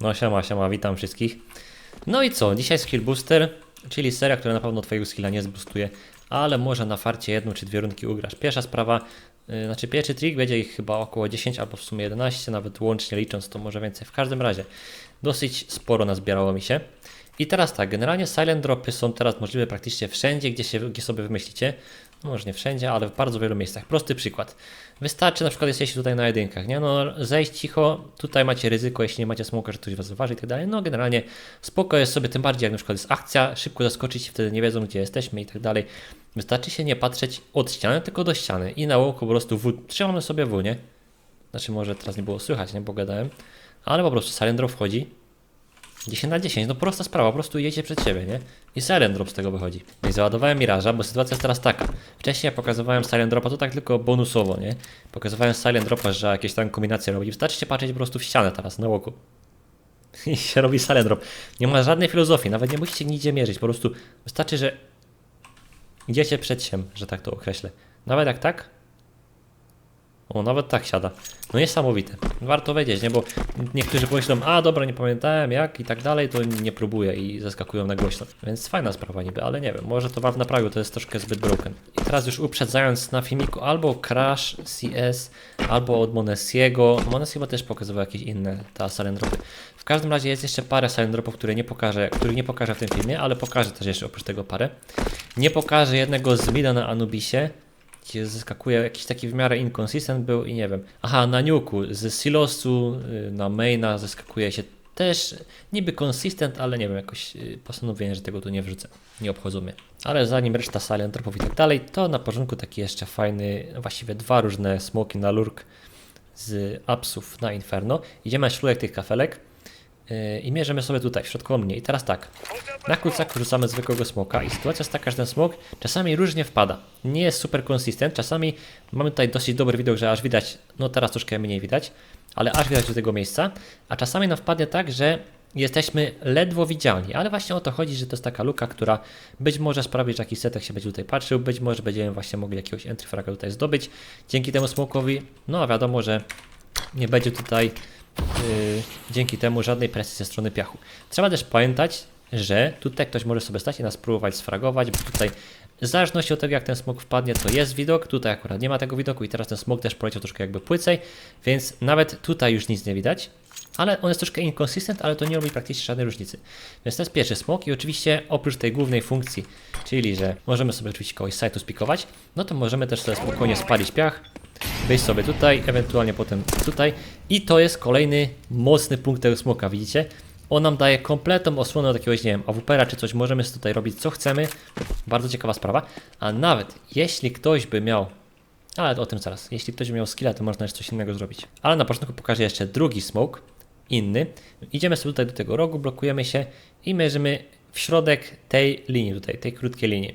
No siema, siema, witam wszystkich. No i co, dzisiaj Skill Booster, czyli seria, która na pewno twojego skilla nie zboostuje, ale może na farcie jedną czy dwie rundki ugrasz. Pierwsza sprawa, yy, znaczy pierwszy trik będzie ich chyba około 10 albo w sumie 11, nawet łącznie licząc to może więcej. W każdym razie dosyć sporo nazbierało mi się. I teraz tak, generalnie silent dropy są teraz możliwe praktycznie wszędzie, gdzie, się, gdzie sobie wymyślicie. No może nie wszędzie, ale w bardzo wielu miejscach. Prosty przykład. Wystarczy na przykład jesteście tutaj na jedynkach, nie? No zejść cicho, tutaj macie ryzyko, jeśli nie macie smoka, że ktoś was zauważy i tak dalej. No generalnie spoko jest sobie, tym bardziej jak na przykład jest akcja, szybko zaskoczyć, wtedy nie wiedzą gdzie jesteśmy i tak dalej. Wystarczy się nie patrzeć od ściany, tylko do ściany i na łoku po prostu w, trzymamy sobie w, nie? Znaczy może teraz nie było słychać, nie? Bo gadałem. Ale po prostu silent drop wchodzi, 10 na 10, no prosta sprawa, po prostu idziecie przed siebie, nie? I Silent Drop z tego wychodzi. I załadowałem Miraża, bo sytuacja jest teraz taka. Wcześniej ja pokazywałem Silent Dropa, to tak tylko bonusowo, nie? Pokazywałem Silent Dropa, że jakieś tam kombinacje robi. Wystarczy patrzeć po prostu w ścianę teraz, na łoku. I się robi Silent Drop. Nie ma żadnej filozofii, nawet nie musicie nigdzie mierzyć, po prostu wystarczy, że idziecie przed siem, że tak to określę. Nawet jak tak, o, nawet tak siada. No niesamowite. Warto wiedzieć, nie? Bo niektórzy pomyślą, a dobra, nie pamiętałem jak i tak dalej, to nie próbuję i zaskakują na głośno. Więc fajna sprawa niby, ale nie wiem, może to Valve naprawił, to jest troszkę zbyt broken. I teraz już uprzedzając na filmiku albo Crash CS, albo od Monesiego. Mones chyba też pokazywał jakieś inne ta silent. W każdym razie jest jeszcze parę silent które nie pokażę, których nie pokażę w tym filmie, ale pokażę też jeszcze oprócz tego parę. Nie pokażę jednego z Mida na Anubisie, gdzie zaskakuje jakiś taki w miarę inconsistent był i nie wiem. Aha, na Nuku z Silosu y, na maina zaskakuje się też niby consistent, ale nie wiem, jakoś y, postanowiłem, że tego tu nie wrzucę. Nie obchodzą mnie. Ale zanim reszta silent dropów i tak dalej, to na porządku taki jeszcze fajny, właściwie dwa różne smoki na lurk z apsów na Inferno. Idziemy na środek tych kafelek i mierzymy sobie tutaj, w środku mnie. I teraz tak, na kucaku rzucamy zwykłego smoka i sytuacja jest taka, że ten smok czasami różnie wpada. Nie jest super konsystent, czasami mamy tutaj dosyć dobry widok, że aż widać, no teraz troszkę mniej widać, ale aż widać do tego miejsca, a czasami nam wpadnie tak, że jesteśmy ledwo widzialni, ale właśnie o to chodzi, że to jest taka luka, która być może sprawi, że jakiś setek się będzie tutaj patrzył, być może będziemy właśnie mogli jakiegoś entry fraga tutaj zdobyć dzięki temu smokowi, no a wiadomo, że nie będzie tutaj yy, dzięki temu żadnej presji ze strony piachu. Trzeba też pamiętać, że tutaj ktoś może sobie stać i nas próbować sfragować, bo tutaj w zależności od tego jak ten smok wpadnie to jest widok, tutaj akurat nie ma tego widoku i teraz ten smok też poleciał troszkę jakby płycej, więc nawet tutaj już nic nie widać, ale on jest troszkę inconsistent, ale to nie robi praktycznie żadnej różnicy. Więc to jest pierwszy smok i oczywiście oprócz tej głównej funkcji, czyli że możemy sobie oczywiście kogoś z sajtu spikować, no to możemy też sobie spokojnie spalić piach, wejść sobie tutaj, ewentualnie potem tutaj i to jest kolejny mocny punkt tego smoka, widzicie? On nam daje kompletną osłonę od jakiegoś, nie wiem, AWP-a czy coś, możemy tutaj robić co chcemy, bardzo ciekawa sprawa, a nawet jeśli ktoś by miał ale o tym zaraz. Jeśli ktoś miał skilla, to można jeszcze coś innego zrobić. Ale na początku pokażę jeszcze drugi smoke, inny. Idziemy sobie tutaj do tego rogu, blokujemy się i mierzymy w środek tej linii tutaj, tej krótkiej linii.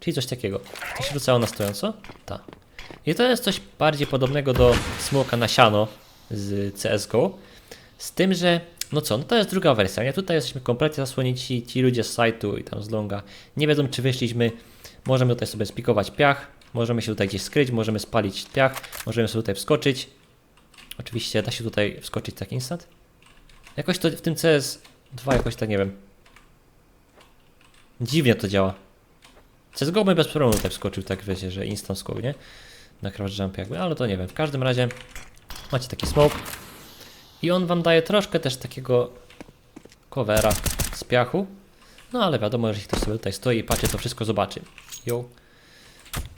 Czyli coś takiego. To się rzucało na stojąco? Tak. I to jest coś bardziej podobnego do smoka na siano z CSGO. Z tym, że no co, no to jest druga wersja. Nie? Tutaj jesteśmy kompletnie zasłonięci, ci ludzie z sajtu i tam z longa nie wiedzą czy wyszliśmy. Możemy tutaj sobie spikować piach, możemy się tutaj gdzieś skryć, możemy spalić piach, możemy sobie tutaj wskoczyć. Oczywiście da się tutaj wskoczyć tak instant. Jakoś to w tym CS2 jakoś tak nie wiem. Dziwnie to działa. CSGO by bez problemu tutaj wskoczył, tak wiecie, że instant skok, nie? Na crouch jump jakby, ale to nie wiem. W każdym razie macie taki smoke. I on wam daje troszkę też takiego covera z piachu. No ale wiadomo, że jeśli ktoś sobie tutaj stoi i patrzy, to wszystko zobaczy. Yo.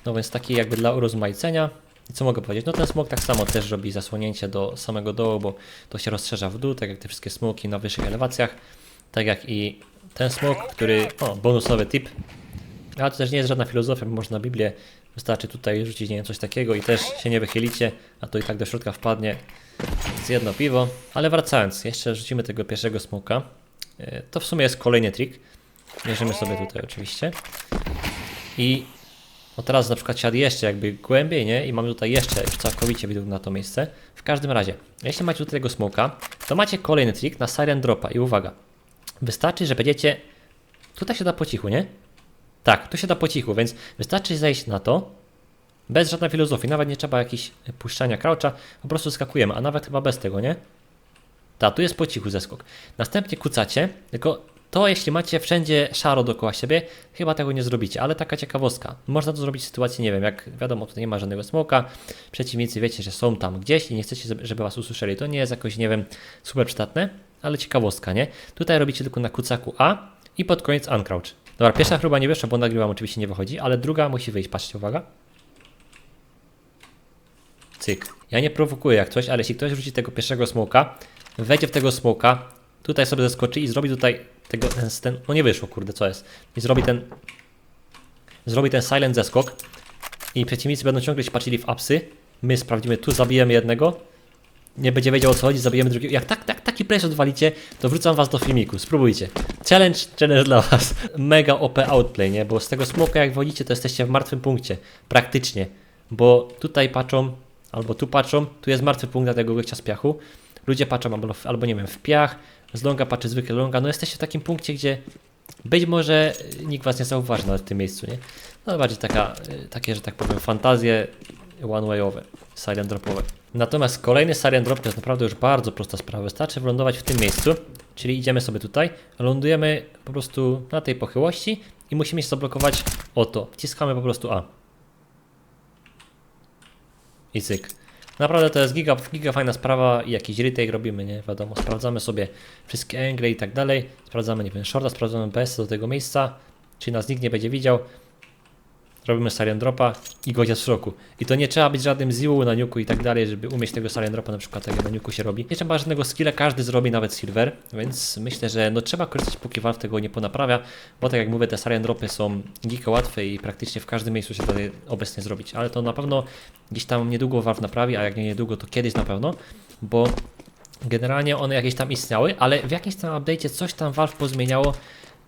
No więc taki jakby dla urozmaicenia. I co mogę powiedzieć? No ten smok tak samo też robi zasłonięcie do samego dołu, bo to się rozszerza w dół, tak jak te wszystkie smoki na wyższych elewacjach. Tak jak i ten smok, który, o, bonusowy tip. Ale to też nie jest żadna filozofia, można Biblię, wystarczy tutaj rzucić nie wiem, coś takiego i też się nie wychylicie, a to i tak do środka wpadnie z jedno piwo. Ale wracając, jeszcze rzucimy tego pierwszego smoka. E, To w sumie jest kolejny trik. Mierzymy sobie tutaj oczywiście. I no teraz na przykład siadł jeszcze jakby głębiej, nie? I mamy tutaj jeszcze już całkowicie widok na to miejsce. W każdym razie, jeśli macie tutaj tego smoka, to macie kolejny trik na silent dropa i uwaga. Wystarczy, że będziecie... Tutaj się da po cichu, nie? Tak, tu się da po cichu, więc wystarczy zejść na to, bez żadnej filozofii, nawet nie trzeba jakichś puszczania croucha, po prostu skakujemy, a nawet chyba bez tego, nie? Ta, tu jest po cichu zeskok. Następnie kucacie, tylko to jeśli macie wszędzie szaro dookoła siebie, chyba tego nie zrobicie, ale taka ciekawostka. Można to zrobić w sytuacji, nie wiem, jak wiadomo, tutaj nie ma żadnego smoka, przeciwnicy wiecie, że są tam gdzieś i nie chcecie, żeby was usłyszeli. To nie jest jakoś, nie wiem, super przydatne, ale ciekawostka, nie? Tutaj robicie tylko na kucaku A i pod koniec uncrouch. Dobra, pierwsza próba nie wyszła, bo nagrywam, oczywiście nie wychodzi, ale druga musi wyjść, patrzcie, uwaga. Cyk. Ja nie prowokuję jak coś, ale jeśli ktoś rzuci tego pierwszego smoka, wejdzie w tego smoka, tutaj sobie zeskoczy i zrobi tutaj tego, ten, ten, no nie wyszło, kurde, co jest. I zrobi ten, zrobi ten silent zeskok i przeciwnicy będą ciągle się patrzyli w apsy, my sprawdzimy tu, zabijemy jednego, nie będzie wiedział o co chodzi, zabijemy drugiego. Jak tak, tak, taki place odwalicie, to wrzucam was do filmiku, spróbujcie. Challenge, challenge dla was. Mega OP outplay, nie? Bo z tego smoka jak wolicie, to jesteście w martwym punkcie. Praktycznie. Bo tutaj patrzą, albo tu patrzą, tu jest martwy punkt na tego gościa z piachu. Ludzie patrzą albo, albo nie wiem, w piach, z longa patrzy zwykle longa. No jesteście w takim punkcie, gdzie być może y, nikt was nie zauważy nawet w tym miejscu, nie? No bardziej taka, y, takie, że tak powiem, fantazje one-wayowe, silent dropowe. Natomiast kolejny silent drop to jest naprawdę już bardzo prosta sprawa. Wystarczy wylądować w tym miejscu, czyli idziemy sobie tutaj, lądujemy po prostu na tej pochyłości i musimy się zablokować o to. Wciskamy po prostu A. I cyk. Naprawdę to jest giga, giga fajna sprawa i jakiś retake robimy, nie? Wiadomo, sprawdzamy sobie wszystkie angle i tak dalej. Sprawdzamy, nie wiem, shorta, sprawdzamy PS do tego miejsca, czy nas nikt nie będzie widział. Robimy silent dropa i jest w szoku. I to nie trzeba być żadnym ziu na niuku i tak dalej, żeby umieć tego silent dropa na przykład tak jak na niuku się robi. Nie trzeba żadnego skilla, każdy zrobi nawet silver, więc myślę, że no trzeba korzystać póki Valve tego nie ponaprawia, bo tak jak mówię, te silent dropy są giga łatwe i praktycznie w każdym miejscu się je obecnie zrobić, ale to na pewno gdzieś tam niedługo Valve naprawi, a jak nie niedługo, to kiedyś na pewno, bo generalnie one jakieś tam istniały, ale w jakimś tam update'cie coś tam Valve pozmieniało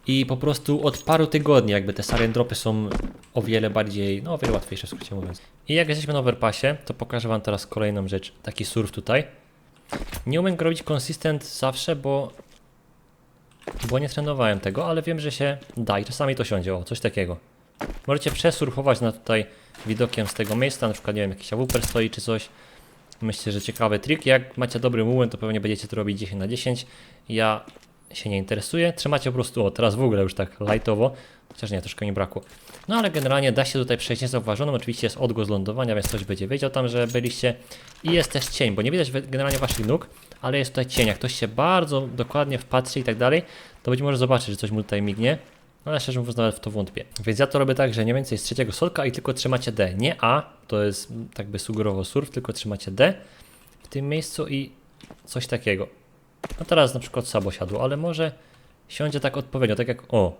i po prostu od paru tygodni jakby te silent dropy są o wiele bardziej, no o wiele łatwiejsze w skrócie mówiąc. I jak jesteśmy na overpassie, to pokażę wam teraz kolejną rzecz, taki surf tutaj. Nie umiem go robić consistent zawsze, bo bo nie trenowałem tego, ale wiem, że się da i czasami to siądzie, o coś takiego. Możecie przesurfować na tutaj widokiem z tego miejsca, na przykład nie wiem, jakiś awuper stoi czy coś. Myślę, że ciekawy trik. Jak macie dobry moment, to pewnie będziecie to robić 10 na 10. Ja się nie interesuję. Trzymacie po prostu, o teraz w ogóle już tak lightowo, chociaż nie, troszkę nie brakło. No ale generalnie da się tutaj przejść niezauważonym. Oczywiście jest odgłos lądowania, więc ktoś będzie wiedział tam, że byliście. I jest też cień, bo nie widać generalnie waszych nóg, ale jest tutaj cień. Jak ktoś się bardzo dokładnie wpatrzy i tak dalej, to być może zobaczy, że coś mu tutaj mignie. No ale szczerze mówiąc nawet w to wątpię. Więc ja to robię tak, że nie więcej z trzeciego solka i tylko trzymacie D. Nie A, to jest tak by sugerował surf, tylko trzymacie D w tym miejscu i coś takiego. No teraz na przykład słabo siadło, ale może siądzie tak odpowiednio, tak jak o.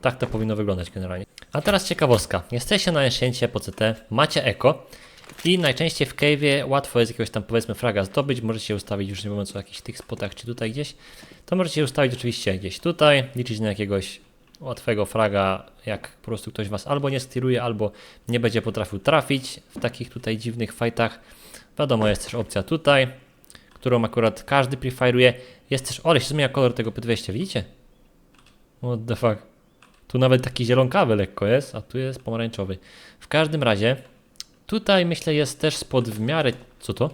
Tak to powinno wyglądać generalnie. A teraz ciekawostka. Jesteście na Anciencie po CT, macie eko i najczęściej w cave'ie łatwo jest jakiegoś tam powiedzmy fraga zdobyć. Możecie ustawić już nie mówiąc o jakichś tych spotach czy tutaj gdzieś. To możecie ustawić oczywiście gdzieś tutaj, liczyć na jakiegoś łatwego fraga, jak po prostu ktoś was albo nie stiruje, albo nie będzie potrafił trafić w takich tutaj dziwnych fightach. Wiadomo, jest też opcja tutaj, którą akurat każdy prefiruje. Jest też, ole, się zmienia kolor tego P200, widzicie? What the fuck. Tu nawet taki zielonkawy lekko jest, a tu jest pomarańczowy. W każdym razie, tutaj myślę jest też spod w miarę, co to?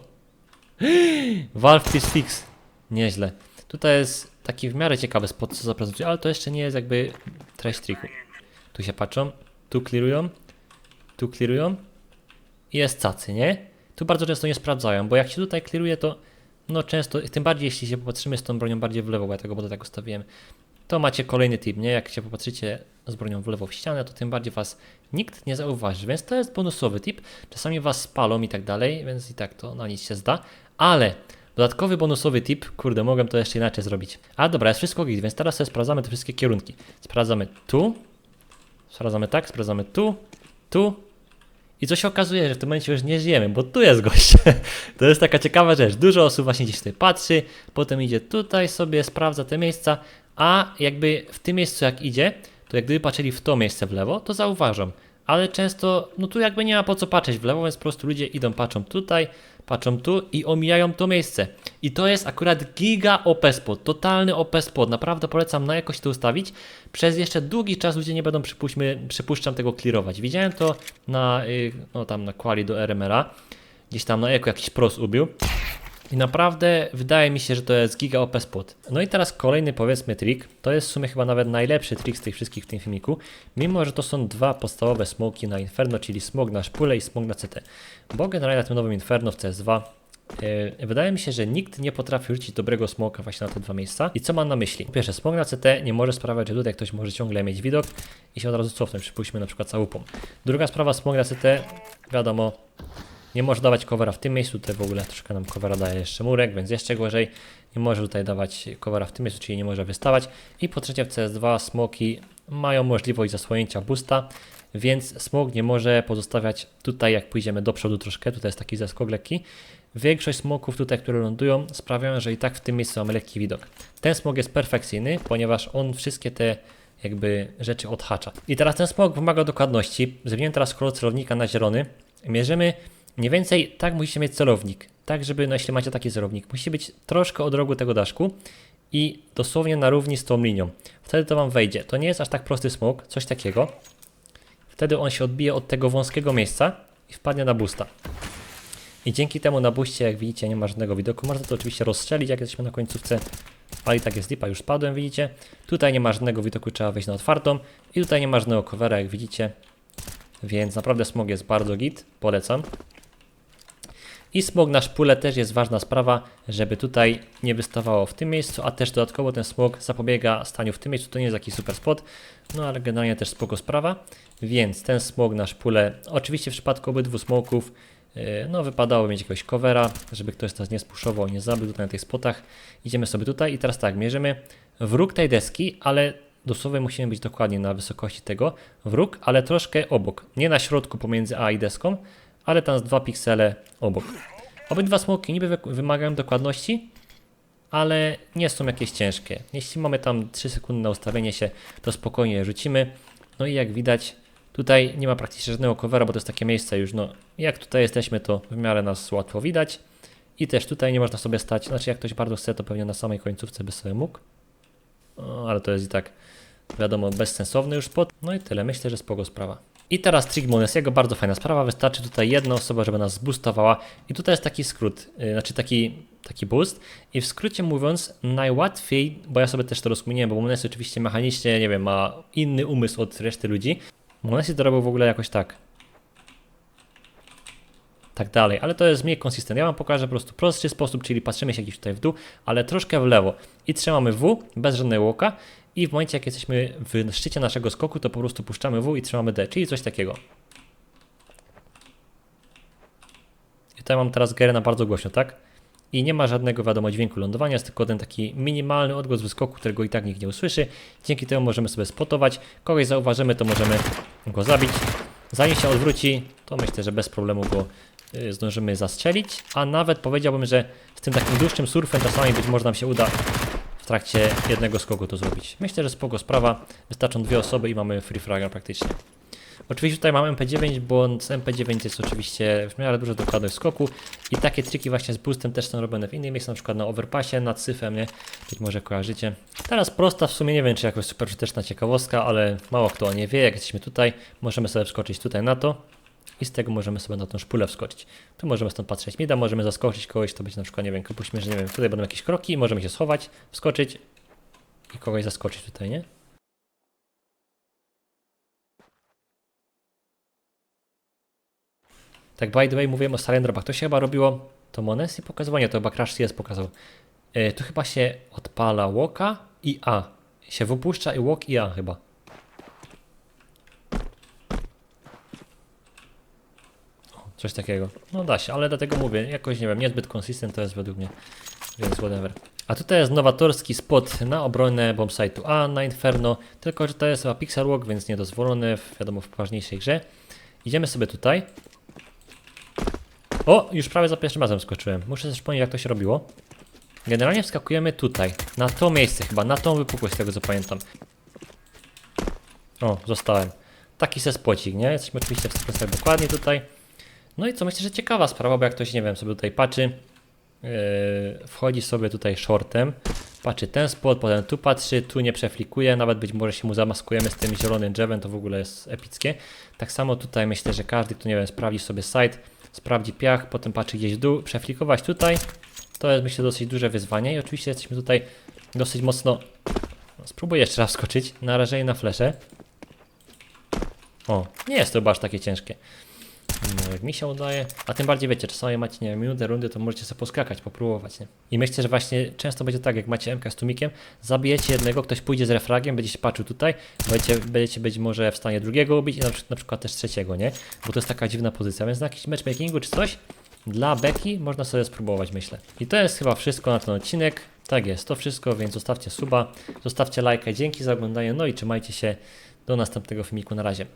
Valve Peace Fix. Nieźle. Tutaj jest taki w miarę ciekawy spot, co zaprezentuje, ale to jeszcze nie jest jakby treść triku. Tu się patrzą, tu clearują, tu clearują i jest cacy, nie? Tu bardzo często nie sprawdzają, bo jak się tutaj clearuje, to no często, tym bardziej jeśli się popatrzymy z tą bronią bardziej w lewo, bo ja tego boda tak ustawiłem, to macie kolejny tip, nie? Jak się popatrzycie z bronią w lewo w ścianę, to tym bardziej was nikt nie zauważy, więc to jest bonusowy tip. Czasami was spalą i tak dalej, więc i tak to na nic się zda, ale dodatkowy bonusowy tip, kurde, mogę to jeszcze inaczej zrobić. A dobra, jest wszystko git, więc teraz sobie sprawdzamy te wszystkie kierunki. Sprawdzamy tu, sprawdzamy tak, sprawdzamy tu, tu, i co się okazuje, że w tym momencie już nie żyjemy, bo tu jest gość. To jest taka ciekawa rzecz. Dużo osób właśnie gdzieś tutaj patrzy, potem idzie tutaj sobie, sprawdza te miejsca, a jakby w tym miejscu jak idzie, to jak gdyby patrzyli w to miejsce w lewo, to zauważą. Ale często, no tu jakby nie ma po co patrzeć w lewo, więc po prostu ludzie idą, patrzą tutaj, patrzą tu i omijają to miejsce. I to jest akurat giga OP spot, totalny OP spot. Naprawdę polecam na jakoś to ustawić. Przez jeszcze długi czas ludzie nie będą, przypuśćmy, przypuszczam, tego clearować. Widziałem to na, y, no tam na quali do RMR-a. Gdzieś tam na eko jakiś pros ubił. I naprawdę wydaje mi się, że to jest giga OP spot. No i teraz kolejny powiedzmy trik, to jest w sumie chyba nawet najlepszy trik z tych wszystkich w tym filmiku, mimo że to są dwa podstawowe smoki na Inferno, czyli smog na szpulę i smog na CT. Bo generalnie na tym nowym Inferno w CS2 Yy, Wydaje mi się, że nikt nie potrafi rzucić dobrego smoka właśnie na te dwa miejsca. I co mam na myśli? Po Pierwsze, smok na CT nie może sprawiać, że tutaj ktoś może ciągle mieć widok i się od razu cofnąć, przypuśćmy na przykład całupą. Druga sprawa, smok na CT, wiadomo, nie może dawać covera w tym miejscu, tutaj w ogóle troszkę nam covera daje jeszcze murek, więc jeszcze gorzej. Nie może tutaj dawać covera w tym miejscu, czyli nie może wystawać. I po trzecie w CS2 smoki mają możliwość zasłonięcia boosta, więc smok nie może pozostawiać tutaj, jak pójdziemy do przodu troszkę, tutaj jest taki zeskok lekki. Większość smoków tutaj, które lądują, sprawiają, że i tak w tym miejscu mamy lekki widok. Ten smok jest perfekcyjny, ponieważ on wszystkie te jakby rzeczy odhacza. I teraz ten smok wymaga dokładności. Zmieniłem teraz kolor celownika na zielony. Mierzymy mniej więcej, tak musicie mieć celownik. Tak, żeby, no jeśli macie taki celownik, musi być troszkę od rogu tego daszku i dosłownie na równi z tą linią. Wtedy to wam wejdzie. To nie jest aż tak prosty smok, coś takiego. Wtedy on się odbije od tego wąskiego miejsca i wpadnie na busta. I dzięki temu na buście, jak widzicie, nie ma żadnego widoku. Można to oczywiście rozstrzelić, jak jesteśmy na końcówce. Ale i tak jest lipa, już spadłem, widzicie. Tutaj nie ma żadnego widoku, trzeba wejść na otwartą. I tutaj nie ma żadnego covera, jak widzicie. Więc naprawdę smog jest bardzo git, polecam. I smog na szpulę też jest ważna sprawa, żeby tutaj nie wystawało w tym miejscu, a też dodatkowo ten smog zapobiega staniu w tym miejscu. To nie jest jakiś super spot, no ale generalnie też spoko sprawa. Więc ten smog na szpulę, oczywiście w przypadku obydwu smoków, yy, no wypadało mieć jakiegoś covera, żeby ktoś nas nie spuszował, nie zabił tutaj na tych spotach. Idziemy sobie tutaj i teraz tak, mierzymy wróg tej deski, ale dosłownie musimy być dokładnie na wysokości tego wróg, ale troszkę obok. Nie na środku pomiędzy A i deską, ale tam z dwa piksele obok. Obydwa smoki niby wy- wymagają dokładności, ale nie są jakieś ciężkie. Jeśli mamy tam 3 sekundy na ustawienie się, to spokojnie rzucimy. No i jak widać, tutaj nie ma praktycznie żadnego covera, bo to jest takie miejsce już, no jak tutaj jesteśmy, to w miarę nas łatwo widać. I też tutaj nie można sobie stać, znaczy jak ktoś bardzo chce, to pewnie na samej końcówce by sobie mógł. O, ale to jest i tak, wiadomo, bezsensowny już spot. No i tyle, myślę, że spoko sprawa. I teraz trik Monesiego, bardzo fajna sprawa, wystarczy tutaj jedna osoba, żeby nas zboostowała i tutaj jest taki skrót, yy, znaczy taki, taki boost. I w skrócie mówiąc najłatwiej, bo ja sobie też to rozkminiłem, bo Monesi oczywiście mechanicznie, nie wiem, ma inny umysł od reszty ludzi, Monesi to robił w ogóle jakoś tak, tak dalej, ale to jest mniej konsystent. Ja wam pokażę po prostu prostszy sposób, czyli patrzymy się gdzieś tutaj w dół, ale troszkę w lewo. I trzymamy W bez żadnego łoka i w momencie jak jesteśmy w szczycie naszego skoku, to po prostu puszczamy W i trzymamy D, czyli coś takiego. I tutaj mam teraz gerę na bardzo głośno, tak? I nie ma żadnego, wiadomo, dźwięku lądowania, jest tylko ten taki minimalny odgłos wyskoku, którego i tak nikt nie usłyszy. Dzięki temu możemy sobie spotować. Kogoś zauważymy, to możemy go zabić. Zanim się odwróci, to myślę, że bez problemu go y, zdążymy zastrzelić. A nawet powiedziałbym, że z tym takim dłuższym surfem czasami być może nam się uda w trakcie jednego skoku to zrobić. Myślę, że spoko sprawa. Wystarczą dwie osoby i mamy free fraga praktycznie. Oczywiście tutaj mam MP9, bo z MP9 jest oczywiście w miarę dużo dokładność skoku i takie triki właśnie z boostem też są robione w innych miejscach, na przykład na overpassie, nad syfem, nie? Być może kojarzycie. Teraz prosta, w sumie nie wiem czy jakoś super użyteczna ciekawostka, ale mało kto o nie wie, jak jesteśmy tutaj, możemy sobie wskoczyć tutaj na to i z tego możemy sobie na tą szpulę wskoczyć. Tu możemy stąd patrzeć mida, możemy zaskoczyć kogoś, to być na przykład, nie wiem, puśćmy, że nie wiem, tutaj będą jakieś kroki, możemy się schować, wskoczyć i kogoś zaskoczyć tutaj, nie? Tak by the way mówiłem o Salendrobach, to się chyba robiło, to Monesi pokazywanie, to chyba Crash CS pokazał. E, tu chyba się odpala łoka i A. Się wypuszcza i łok i A chyba. Coś takiego. No da się, ale dlatego mówię, jakoś nie wiem, niezbyt konsystent to jest według mnie, więc whatever. A tutaj jest nowatorski spot na obronę bombsite'u A na Inferno, tylko że to jest chyba pixel walk, więc niedozwolone, wiadomo, w poważniejszej grze. Idziemy sobie tutaj. O, już prawie za pierwszym razem skoczyłem. Muszę też powiedzieć, jak to się robiło. Generalnie wskakujemy tutaj, na to miejsce chyba, na tą wypukłość, z tego co pamiętam. O, zostałem. Taki se spocik, nie? Jesteśmy oczywiście w 100% dokładnie tutaj. No i co, myślę, że ciekawa sprawa, bo jak ktoś, nie wiem, sobie tutaj patrzy, yy, wchodzi sobie tutaj shortem, patrzy ten spot, potem tu patrzy, tu nie przeflikuje, nawet być może się mu zamaskujemy z tym zielonym drzewem, to w ogóle jest epickie. Tak samo tutaj myślę, że każdy, kto, nie wiem, sprawdzi sobie site, sprawdzi piach, potem patrzy gdzieś w dół, przeflikować tutaj To jest myślę dosyć duże wyzwanie i oczywiście jesteśmy tutaj dosyć mocno... No, spróbuję jeszcze raz skoczyć, narażenie na flesze. O, nie jest to chyba aż takie ciężkie. No, jak mi się udaje, a tym bardziej wiecie, czasami macie nie wiem, minutę rundy, to możecie sobie poskakać, popróbować, nie? I myślę, że właśnie często będzie tak, jak macie MK z tumikiem, zabijecie jednego, ktoś pójdzie z refragiem, będzie się patrzył tutaj, będziecie, będziecie być może w stanie drugiego ubić i na, na przykład też trzeciego, nie? Bo to jest taka dziwna pozycja, więc na jakimś matchmakingu czy coś, dla beki można sobie spróbować, myślę. I to jest chyba wszystko na ten odcinek. Tak jest, to wszystko, więc zostawcie suba, zostawcie lajka, dzięki za oglądanie, no i trzymajcie się do następnego filmiku, na razie.